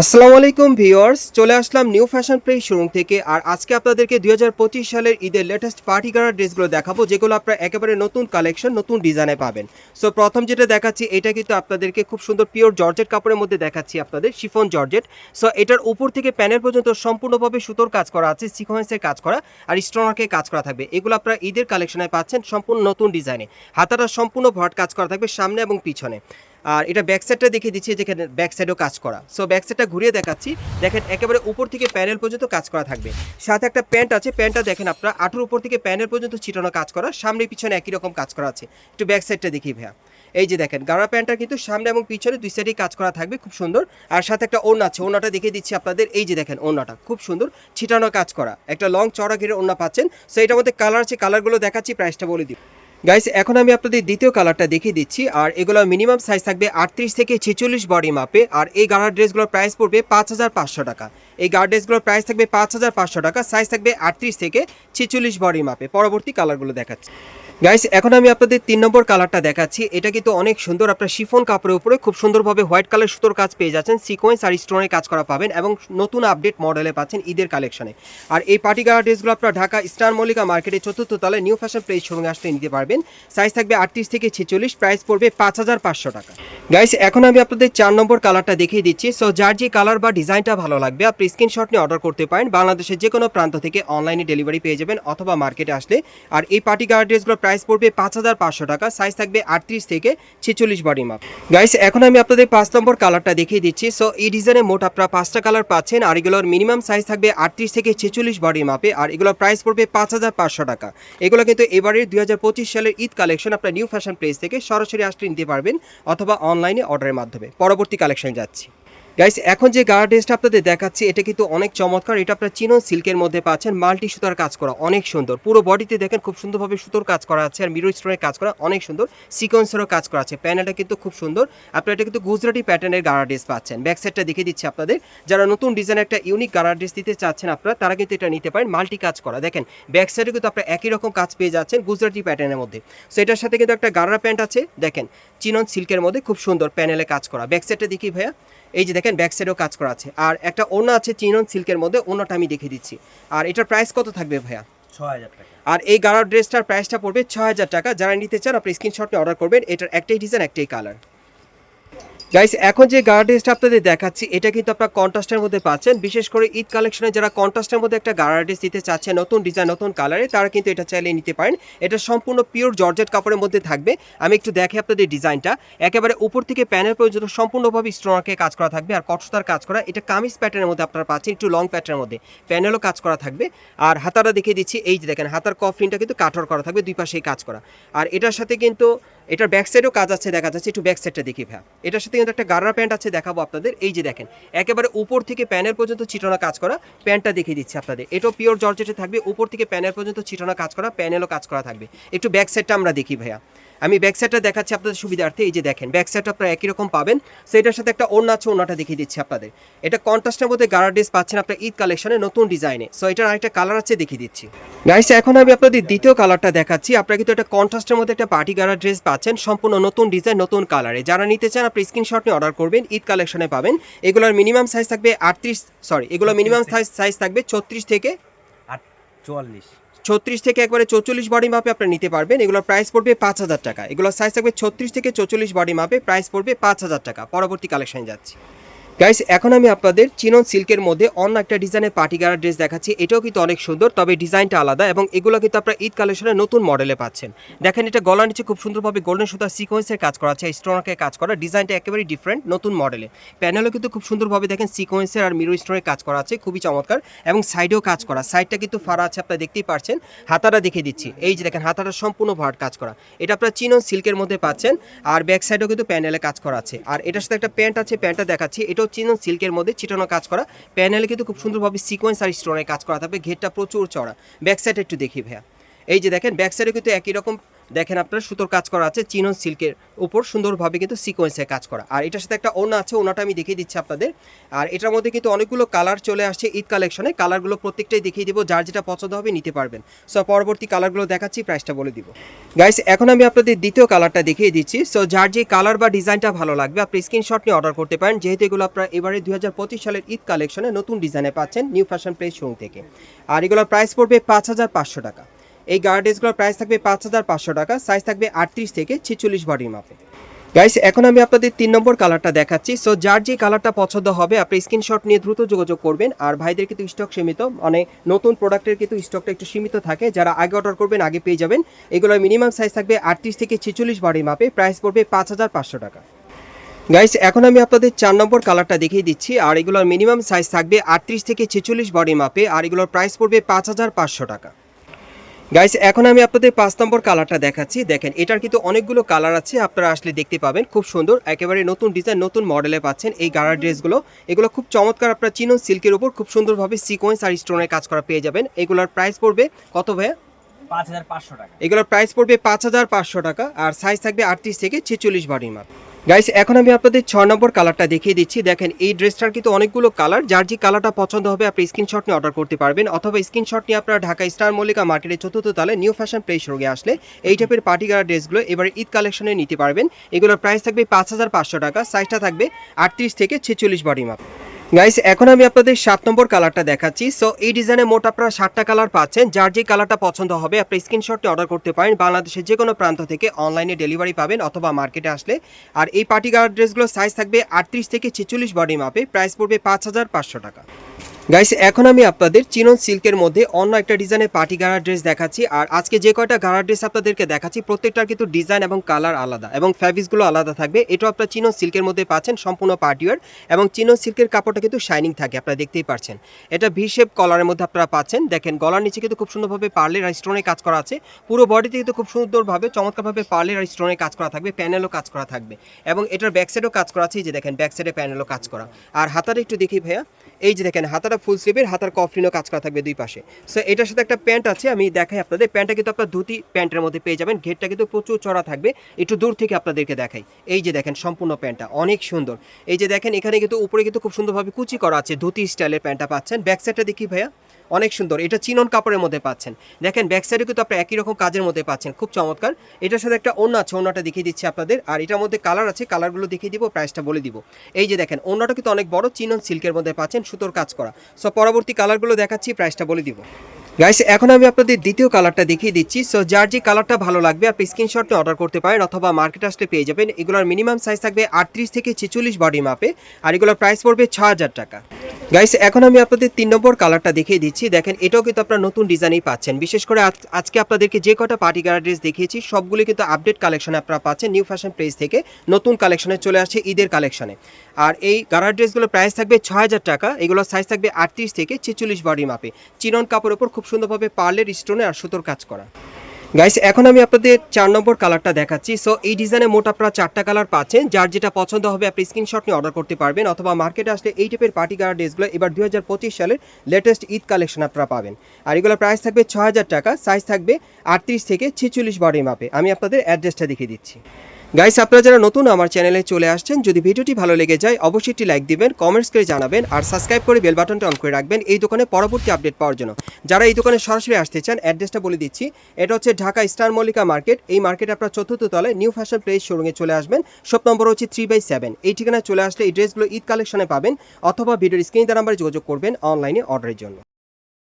আসসালামু আলাইকুম ভিউয়ার্স, চলে আসলাম নিউ ফ্যাশন প্লে শোরুম থেকে। আর আজকে আপনাদেরকে দুই হাজার পঁচিশ সালের ঈদের লেটেস্ট পার্টি গাড়ার ড্রেসগুলো দেখাবো, যেগুলো আপনারা একেবারে নতুন কালেকশন নতুন ডিজাইনে পাবেন। সো প্রথম যেটা দেখাচ্ছি, এটা কিন্তু আপনাদেরকে খুব সুন্দর পিওর জর্জেট কাপড়ের মধ্যে দেখাচ্ছি আপনাদের শিফন জর্জেট সো এটার উপর থেকে প্যানেল পর্যন্ত সম্পূর্ণভাবে সুতোর কাজ করা আছে সিকোয়েন্সের কাজ করা, আর স্টোনারকে কাজ করা থাকবে। এগুলো আপনারা ঈদের কালেকশনে পাচ্ছেন সম্পূর্ণ নতুন ডিজাইনে। হাতাটা সম্পূর্ণ ভট কাজ করা থাকবে সামনে এবং পিছনে। আর এটা ব্যাক দেখিয়ে দিচ্ছি, যেখানে ব্যাক সাইডেও কাজ করা। সো ব্যাক সাইডটা ঘুরিয়ে দেখাচ্ছি। দেখেন, একেবারে উপর থেকে প্যানেল পর্যন্ত কাজ করা থাকবে। সাথে একটা প্যান্ট আছে প্যান্টটা দেখেন আপনারা আঠুর উপর থেকে প্যানেল পর্যন্ত ছিটানো কাজ করা। সামনে পিছনে একই রকম কাজ করা আছে। একটু ব্যাক সাইডটা দেখি ভাইয়া। এই যে দেখেন, গাড়া প্যান্টটা কিন্তু সামনে এবং পিছনে দুই সাইডেই কাজ করা থাকবে, খুব সুন্দর। আর সাথে একটা ওড়না আছে, ওড়নাটা দেখিয়ে দিচ্ছি আপনাদের। এই যে দেখেন, ওড়নাটা, খুব সুন্দর। ছিটানো কাজ করা। একটা লং চড়া ঘিরে ওড়না পাচ্ছেন। সো এটার মধ্যে কালার আছে কালারগুলো দেখাচ্ছি প্রাইসটা বলে দিই। গাইস এখন আমি আপনাদের দ্বিতীয় কালারটা দেখিয়ে দিচ্ছি, আর এগুলো মিনিমাম সাইজ থাকবে আটত্রিশ থেকে ছেচল্লিশ বডি মাপে আর এই গাড়ার ড্রেসগুলোর প্রাইস পড়বে পাঁচ হাজার পাঁচশো টাকা। এই গার্ড ড্রেসগুলোর প্রাইস থাকবে পাঁচ হাজার পাঁচশো টাকা সাইজ থাকবে আটত্রিশ থেকে ছেচল্লিশ বডি মাপে পরবর্তী কালারগুলো দেখাচ্ছি। গাইস এখন আমি আপনাদের তিন নম্বর কালারটা দেখাচ্ছি। এটা কিন্তু অনেক সুন্দর, আপনার শিফন কাপড়ের উপরে খুব সুন্দরভাবে হোয়াইট কালার সুতোর কাজ পেয়ে যাচ্ছেন। সিকোয়েন্স আর স্টোনের কাজ করা পাবেন এবং নতুন আপডেট মডেলে পাচ্ছেন ঈদের কালেকশনে আর এই পার্টি গাড়া ড্রেসগুলো আপনার ঢাকা স্টার মল্লিকা মার্কেটে চতুর্থ তলায় নিউ ফ্যাশন প্লেস শোরুমে আসতে নিতে পারবেন। সাইজ থাকবে আটত্রিশ থেকে ছেচল্লিশ প্রাইস পড়বে পাঁচ হাজার পাঁচশো টাকা। গাইস এখন আমি আপনাদের চার নম্বর কালারটা দেখিয়ে দিচ্ছি। সো যার যে কালার বা ডিজাইনটা ভালো লাগবে, আপনি স্ক্রিনশট নিয়ে অর্ডার করতে পারেন। বাংলাদেশের যে কোনো প্রান্ত থেকে অনলাইনে ডেলিভারি পেয়ে যাবেন অথবা মার্কেটে আসলে। আর এই পার্টি গার্ড ড্রেসগুলোর প্রাইস পড়বে পাঁচ হাজার পাঁচশো টাকা সাইজ থাকবে আটত্রিশ থেকে ছেচল্লিশ বডি মাপ গাইস এখন আমি আপনাদের পাঁচ নম্বর কালারটা দেখিয়ে দিচ্ছি। সো এই ডিজাইনে মোট আপনারা পাঁচটা কালার পাচ্ছেন আর এগুলোর মিনিমাম সাইজ থাকবে আটত্রিশ থেকে ছেচল্লিশ বডি মাপে আর এগুলোর প্রাইস পড়বে পাঁচ হাজার পাঁচশো টাকা। এগুলো কিন্তু এবারের দুই হাজার পঁচিশ সালের ঈদ কালেকশন আপনার নিউ ফ্যাশন প্লেস থেকে সরাসরি আসলে নিতে পারবেন অথবা অনলাইনে অর্ডারের মাধ্যমে। পরবর্তী কালেকশন যাচ্ছি। গাইস এখন যে গার্ড ড্রেসটা আপনাদের দেখাচ্ছি, এটা কিন্তু অনেক চমৎকার। এটা আপনার চিনো সিল্কের মধ্যে পাচ্ছেন, মাল্টি সুতার কাজ করা, অনেক সুন্দর। পুরো বডিতে দেখেন খুব সুন্দরভাবে সুতোর কাজ করা আছে, আর মিরো স্টোনের কাজ করা, অনেক সুন্দর। সিকোয়েন্সেরও কাজ করা আছে প্যানেলটা কিন্তু খুব সুন্দর। আপনারা এটা কিন্তু গুজরাটি প্যাটার্নের গার্ড ড্রেস পাচ্ছেন। ব্যাক সাইডটা দেখিয়ে দিচ্ছি আপনাদের। যারা নতুন ডিজাইনের একটা ইউনিক গার্ড ড্রেস দিতে চাচ্ছেন আপনারা, তারা কিন্তু এটা নিতে পারেন মাল্টি কাজ করা। দেখেন ব্যাক সাইডে কিন্তু আপনারা একই রকম কাজ পেয়ে যাচ্ছেন গুজরাটি প্যাটার্নের মধ্যে। সো এটার সাথে কিন্তু একটা গাড়া প্যান্ট আছে। দেখেন, চিনন সিল্কের মধ্যে খুব সুন্দর প্যানেলে কাজ করা। ব্যাক সাইডটা দেখি ভাইয়া। এই যে দেখেন ব্যাক সাইডেও কাজ করা আছে। আর একটা ওড়না আছে চিনন সিল্কের মধ্যে অন্যটা আমি দেখে দিচ্ছি। আর এটার প্রাইস কত থাকবে ভাইয়া? ছ হাজার আর এই গাড়ার ড্রেসটার প্রাইসটা পড়বে ছ হাজার টাকা। যারা নিতে চান আপনি স্ক্রিনশটে অর্ডার করবেন। এটার একটাই ডিজাইন একটাই কালার গাইস এখন যে ড্রেসটা আপনাদের দেখাচ্ছি, এটা কিন্তু আপনারা কন্ট্রাস্টের মধ্যে পাচ্ছেন। বিশেষ করে ঈদ কালেকশনে যারা কন্ট্রাস্টের মধ্যে একটা ড্রেস দিতে চাচ্ছেন নতুন ডিজাইন নতুন কালারে তারা কিন্তু এটা চাইলে নিতে পারেন। এটা সম্পূর্ণ পিওর জর্জেট কাপড়ের মধ্যে থাকবে। আমি একটু দেখে আপনাদের ডিজাইনটা একেবারে উপর থেকে প্যানেল পর্যন্ত সম্পূর্ণভাবে স্টোনারকে কাজ করা থাকবে আর কটসুতার কাজ করা। এটা কামিজ প্যাটার্নের মধ্যে আপনারা পাচ্ছেন, একটু লং প্যাটার্নের মধ্যে। প্যানেলও কাজ করা থাকবে। আর হাতাটা দেখিয়ে দিচ্ছি, এই যে দেখেন, হাতার কফলিনটা কিন্তু কাঠর করা থাকবে, দুই পাশেই কাজ করা। আর এটার সাথে কিন্তু এটার ব্যাক সাইডও কাজ আছে, দেখা যাচ্ছে। একটু ব্যাক সাইডটা দেখি ভাই এটার সাথে কিন্তু একটা গার্রা প্যান্ট আছে, দেখাবো আপনাদের। এই যে দেখেন, একেবারে উপর থেকে প্যানেল পর্যন্ত চিটানো কাজ করা প্যান্টটা দেখিয়ে দিচ্ছি আপনাদের। এটাও পিওর জর্জেটে থাকবে, উপর থেকে প্যানেল পর্যন্ত চিটানো কাজ করা প্যানেলও কাজ করা থাকবে। একটু ব্যাক সাইডটা আমরা দেখি ভাইয়া। আমি ব্যাক সাইডটা দেখাচ্ছি আপনাদের সুবিধার্থে এই যে দেখেন ব্যাক সাইডটা আপনারা একই রকম পাবেন। সো এটার সাথে একটা ওড়না আছে ওড়নাটা দেখিয়ে দিচ্ছি আপনাদের। এটা কন্ট্রাস্টের মধ্যে গার্রা ড্রেস পাচ্ছেন আপনার ঈদ কালেকশনে নতুন ডিজাইনে সো এটার আরেকটা কালার আছে দেখিয়ে দিচ্ছি। গাইস এখন আমি আপনাদের দ্বিতীয় কালারটা দেখাচ্ছি। আপনারা কিন্তু একটা কন্ট্রাস্টের মধ্যে একটা পার্টি গার্রা ড্রেস পাচ্ছেন সম্পূর্ণ নতুন ডিজাইন নতুন কালারে যারা নিতে চান আপনি স্ক্রিনশট নিয়ে অর্ডার করবেন ঈদ কালেকশনে পাবেন। এগুলোর মিনিমাম সাইজ থাকবে আটত্রিশ সরি এগুলো মিনিমাম সাইজ সাইজ থাকবে ছত্রিশ থেকে আট চুয়াল্লিশ। ছত্রিশ থেকে একবারে চৌচল্লিশ বডি মাপে আপনারা নিতে পারবেন। এগুলোর প্রাইস পড়বে পাঁচ হাজার টাকা। এগুলোর সাইজ থাকবে ছত্রিশ থেকে চৌচল্লিশ বডি মাপে প্রাইস পড়বে পাঁচ হাজার টাকা। পরবর্তী কালেকশন যাচ্ছি। গাইস এখন আমি আপনাদের চিনন সিল্কের মধ্যে অন্য একটা ডিজাইনের পার্টি গাড়ার ড্রেস দেখাচ্ছি। এটাও কিন্তু অনেক সুন্দর, তবে ডিজাইনটা আলাদা এবং এগুলো কিন্তু আপনারা ঈদ কালেকশনের নতুন মডেলে পাচ্ছেন। দেখেন, এটা গলার নিচে খুব সুন্দরভাবে গোল্ডেন সুতার সিকোয়েন্সের কাজ করা আছে স্টোনকে কাজ করা। ডিজাইনটা একেবারেই ডিফারেন্ট নতুন মডেলে। প্যানেলও কিন্তু খুব সুন্দরভাবে দেখেন সিকোয়েন্সের আর মিরো স্টোনের কাজ করা আছে, খুবই চমৎকার এবং সাইডেও কাজ করা। সাইডটা কিন্তু ফাড়া আছে, আপনারা দেখতেই পারছেন। হাতাটা দেখিয়ে দিচ্ছি। এই যে দেখেন, হাতাটা সম্পূর্ণ ভাট কাজ করা। এটা আপনারা চিনন সিল্কের মধ্যে পাচ্ছেন, আর ব্যাক সাইডেও কিন্তু প্যানেলে কাজ করা আছে। আর এটার সাথে একটা প্যান্ট আছে প্যান্টটা দেখাচ্ছি। এটাও একদম সিল্কের মধ্যে চিটানো কাজ করা। প্যানেলে কিন্তু খুব সুন্দরভাবে সিকোয়েন্স আর স্টোনের কাজ করা। থাকবে ঘেরটা প্রচুর চড়া ব্যাক সাইড একটু দেখি ভাইয়া। এই যে দেখেন ব্যাক সাইডে কিন্তু একই রকম দেখেন আপনার, সুতোর কাজ করা আছে, চিনন সিল্কের উপর সুন্দরভাবে কিন্তু সিকোয়েন্সে কাজ করা। আর এটার সাথে একটা ওনা আছে ওনাটা আমি দেখিয়ে দিচ্ছি আপনাদের। আর এটার মধ্যে কিন্তু অনেকগুলো কালার চলে আসছে ঈদ কালেকশনে কালারগুলো প্রত্যেকটাই দেখিয়ে দিব, যার যেটা পছন্দ হবে নিতে পারবেন। সো পরবর্তী কালারগুলো দেখাচ্ছি প্রাইসটা বলে দিব। গাইস এখন আমি আপনাদের দ্বিতীয় কালারটা দেখিয়ে দিচ্ছি। সো যার যে কালার বা ডিজাইনটা ভালো লাগবে, আপনি স্ক্রিনশট নিয়ে অর্ডার করতে পারেন। যেহেতু এগুলো আপনার এবারে দু হাজার পঁচিশ সালের ঈদ কালেকশনে নতুন ডিজাইনে পাচ্ছেন নিউ ফ্যাশন প্লেস শোরুম থেকে। আর এগুলোর প্রাইস পড়বে পাঁচ হাজার পাঁচশো টাকা। এই গার্ডেসগুলোর প্রাইস থাকবে পাঁচ হাজার পাঁচশো টাকা সাইজ থাকবে আটত্রিশ থেকে ছেচল্লিশ বডির মাপে। গাইস এখন আমি আপনাদের তিন নম্বর কালারটা দেখাচ্ছি। সো যার যে কালারটা পছন্দ হবে, আপনি স্ক্রিনশট নিয়ে দ্রুত যোগাযোগ করবেন। আর ভাইদের কিন্তু স্টক সীমিত মানে নতুন প্রোডাক্টের কিন্তু স্টকটা একটু সীমিত থাকে। যারা আগে অর্ডার করবেন, আগে পেয়ে যাবেন। এগুলোর মিনিমাম সাইজ থাকবে আটত্রিশ থেকে ছেচল্লিশ বডির মাপে। প্রাইস পড়বে পাঁচ হাজার পাঁচশো টাকা। গাইস এখন আমি আপনাদের চার নম্বর কালারটা দেখিয়ে দিচ্ছি। আর এগুলোর মিনিমাম সাইজ থাকবে আটত্রিশ থেকে ছেচল্লিশ বডি মাপে। আর এগুলোর প্রাইস পড়বে পাঁচ হাজার পাঁচশো টাকা। গাইস এখন আমি আপনাদের পাঁচ নম্বর কালারটা দেখাচ্ছি। দেখেন এটার কিন্তু অনেকগুলো কালার আছে আপনারা আসলে দেখতে পাবেন। খুব সুন্দর একেবারে নতুন ডিজাইন নতুন মডেলে পাচ্ছেন এই গাড়ার ড্রেসগুলো। এগুলো খুব চমৎকার আপনারা চিনন সিল্কের উপর খুব সুন্দরভাবে সিকোয়েন্স আর স্টোনের কাজ করা পেয়ে যাবেন। এগুলোর প্রাইস পড়বে কত ভাইয়া? পাঁচ হাজার পাঁচশো টাকা। এগুলোর প্রাইস পড়বে পাঁচ হাজার পাঁচশো টাকা আর সাইজ থাকবে আটত্রিশ থেকে ছেচল্লিশ বডির মাপ। গাইস এখন আমি আপনাদের ছয় নম্বর কালারটা দেখিয়ে দিচ্ছি। দেখেন, এই ড্রেসটার কিন্তু অনেকগুলো কালার যার যে কালারটা পছন্দ হবে, আপনি স্ক্রিনশট নিয়ে অর্ডার করতে পারবেন। অথবা স্ক্রিনশট নিয়ে আপনারা ঢাকা স্টার মল্লিকা মার্কেটের চতুর্থ তালে নিউ ফ্যাশন প্লেস রোগে আসলে এই টাইপের পার্টি কালার ড্রেসগুলো এবার ঈদ কালেকশনে নিতে পারবেন। এগুলোর প্রাইস থাকবে পাঁচ হাজার পাঁচশো টাকা সাইজটা থাকবে আটত্রিশ থেকে ছেচল্লিশ বডি মাপ গাইস এখন আমি আপনাদের সাত নম্বর কালারটা দেখাচ্ছি। সো এই ডিজাইনে মোট আপনারা সাতটা কালার পাচ্ছেন। যার যে কালারটা পছন্দ হবে, আপনি স্ক্রিনশটটি অর্ডার করতে পারেন। বাংলাদেশের যে কোনো প্রান্ত থেকে অনলাইনে ডেলিভারি পাবেন অথবা মার্কেটে আসলে। আর এই পার্টি গার্ড ড্রেসগুলোর সাইজ থাকবে আটত্রিশ থেকে ছেচল্লিশ বডি মাপে প্রাইস পড়বে পাঁচ হাজার পাঁচশো টাকা। গাইস এখন আমি আপনাদের চিনন সিল্কের মধ্যে অন্য একটা ডিজাইনের পার্টি গাড়া ড্রেস দেখাচ্ছি। আর আজকে যে কয়টা গাড়া ড্রেস আপনাদেরকে দেখাচ্ছি, প্রত্যেকটার কিন্তু ডিজাইন এবং কালার আলাদা এবং ফ্যাব্রিক্সগুলো আলাদা থাকবে। এটাও আপনার চিনন সিল্কের মধ্যে পাচ্ছেন, সম্পূর্ণ পার্টিওয়ার এবং চিনন সিল্কের কাপড়টা কিন্তু শাইনিং থাকে, আপনারা দেখতেই পাচ্ছেন এটা ভি শেপ কলারের মধ্যে আপনারা পাচ্ছেন। দেখেন, গলার নিচে কিন্তু খুব সুন্দরভাবে পার্লের আর স্টোনের কাজ করা আছে। পুরো বডিতে কিন্তু খুব সুন্দরভাবে, চমৎকারভাবে পার্লের আর স্টোনের কাজ করা থাকবে প্যানেলও কাজ করা থাকবে। এবং এটার ব্যাক সাইডেও কাজ করা আছে। যে দেখেন ব্যাক সাইডে প্যানেলও কাজ করা। আর হাতাটা একটু দেখি ভাইয়া। এই যে দেখেন, হাতাটা ফুল স্লিভের হাতার কফলিনও কাজ করা থাকবে দুই পাশে। সো এটার সাথে একটা প্যান্ট আছে, আমি দেখাই আপনাদের। প্যান্টটা কিন্তু আপনার ধুতি প্যান্টের মধ্যে পেয়ে যাবেন। ঘেরটা কিন্তু প্রচুর চড়া থাকবে। একটু দূর থেকে আপনাদেরকে দেখাই। এই যে দেখেন, সম্পূর্ণ প্যান্টটা অনেক সুন্দর। এই যে দেখেন, এখানে কিন্তু উপরে কিন্তু খুব সুন্দরভাবে কুচি করা আছে, ধুতি স্টাইলের প্যান্টটা পাচ্ছেন। ব্যাক সাইডটা দেখি ভাইয়া। অনেক সুন্দর। এটা চিনন কাপড়ের মধ্যে পাচ্ছেন। দেখেন ব্যাক সাইডে কিন্তু আপনি একই রকম কাজের মধ্যে পাচ্ছেন। খুব চমৎকার। এটার সাথে একটা অন্য আছে অন্যটা দেখিয়ে দিচ্ছি আপনাদের। আর এটার মধ্যে কালার আছে কালারগুলো দেখিয়ে দিব প্রাইসটা বলে দিব। এই যে দেখেন অন্যটা কিন্তু অনেক বড়, চিনন সিল্কের মধ্যে পাচ্ছেন, সুতোর কাজ করা। সো পরবর্তী কালারগুলো দেখাচ্ছি প্রাইসটা বলে দিব। গাইস এখন আমি আপনাদের দ্বিতীয় কালারটা দেখিয়ে দিচ্ছি। সো যার যে কালারটা ভালো লাগবে, আপনি স্ক্রিনশট নিয়ে অর্ডার করতে পারেন অথবা মার্কেট আসলে পেয়ে যাবেন। এগুলোর মিনিমাম সাইজ থাকবে আটত্রিশ থেকে ছেচল্লিশ বডি মাপে আর এগুলোর প্রাইস পড়বে ছ হাজার টাকা। গাইস এখন আমি আপনাদের তিন নম্বর কালারটা দেখিয়ে দিচ্ছি। দেখেন, এটাও কিন্তু আপনারা নতুন ডিজাইনেই পাচ্ছেন। বিশেষ করে আজ- আজকে আপনাদেরকে যে কটা পার্টি গাড়া ড্রেস দেখিয়েছি সবগুলি কিন্তু আপডেট কালেকশনে আপনারা পাচ্ছেন নিউ ফ্যাশন প্লেস থেকে। নতুন কালেকশনে চলে আসছে ঈদের কালেকশনে আর এই গাড়া ড্রেসগুলোর প্রাইস থাকবে ছ হাজার টাকা। এগুলোর সাইজ থাকবে আটত্রিশ থেকে ছেচল্লিশ বডি মাপে। চিনন কাপড়ের ওপর খুব সুন্দরভাবে পার্লের স্টোনে আর সুতোর কাজ করা। গাইস এখন আমি আপনাদের চার নম্বর কালারটা দেখাচ্ছি। সো এই ডিজাইনে মোট আপনারা চারটা কালার পাচ্ছেন। যার যেটা পছন্দ হবে, আপনি স্ক্রিনশট নিয়ে অর্ডার করতে পারবেন। অথবা মার্কেটে আসলে এই টাইপের পার্টি কালার ড্রেসগুলো এবার দু হাজার পঁচিশ সালের লেটেস্ট ঈদ কালেকশন আপনারা পাবেন। আর এগুলো প্রাইস থাকবে ছ টাকা। সাইজ থাকবে আটত্রিশ থেকে ছেচল্লিশ বডি মাপে আমি আপনাদের অ্যাড্রেসটা দেখিয়ে দিচ্ছি। গাইস আপনারা যারা নতুন আমার চ্যানেলে চলে আসছেন, যদি ভিডিওটি ভালো লেগে যায়, অবশ্যই একটি লাইক দিবেন কমেন্টস করে জানাবেন, আর সাবস্ক্রাইব করে বেল বাটনটা অন করে রাখবেন এই দোকানে পরবর্তী আপডেট পাওয়ার জন্য। যারা এই দোকানে সরাসরি আসতে চান অ্যাড্রেসটা বলে দিচ্ছি। এটা হচ্ছে ঢাকা স্টার মল্লিকা মার্কেট। এই মার্কেট আপনার চতুর্থ তলায় নিউ ফ্যাশন প্লেস শোরুমে চলে আসবেন। শপ নম্বর হচ্ছে থ্রি বাই সেভেন এই ঠিকানায় চলে আসলে এই ড্রেসগুলো ঈদ কালেকশনে পাবেন, অথবা ভিডিওর স্ক্রিন দ্বারা নাম্বারে যোগাযোগ করবেন অনলাইনে অর্ডারের জন্য।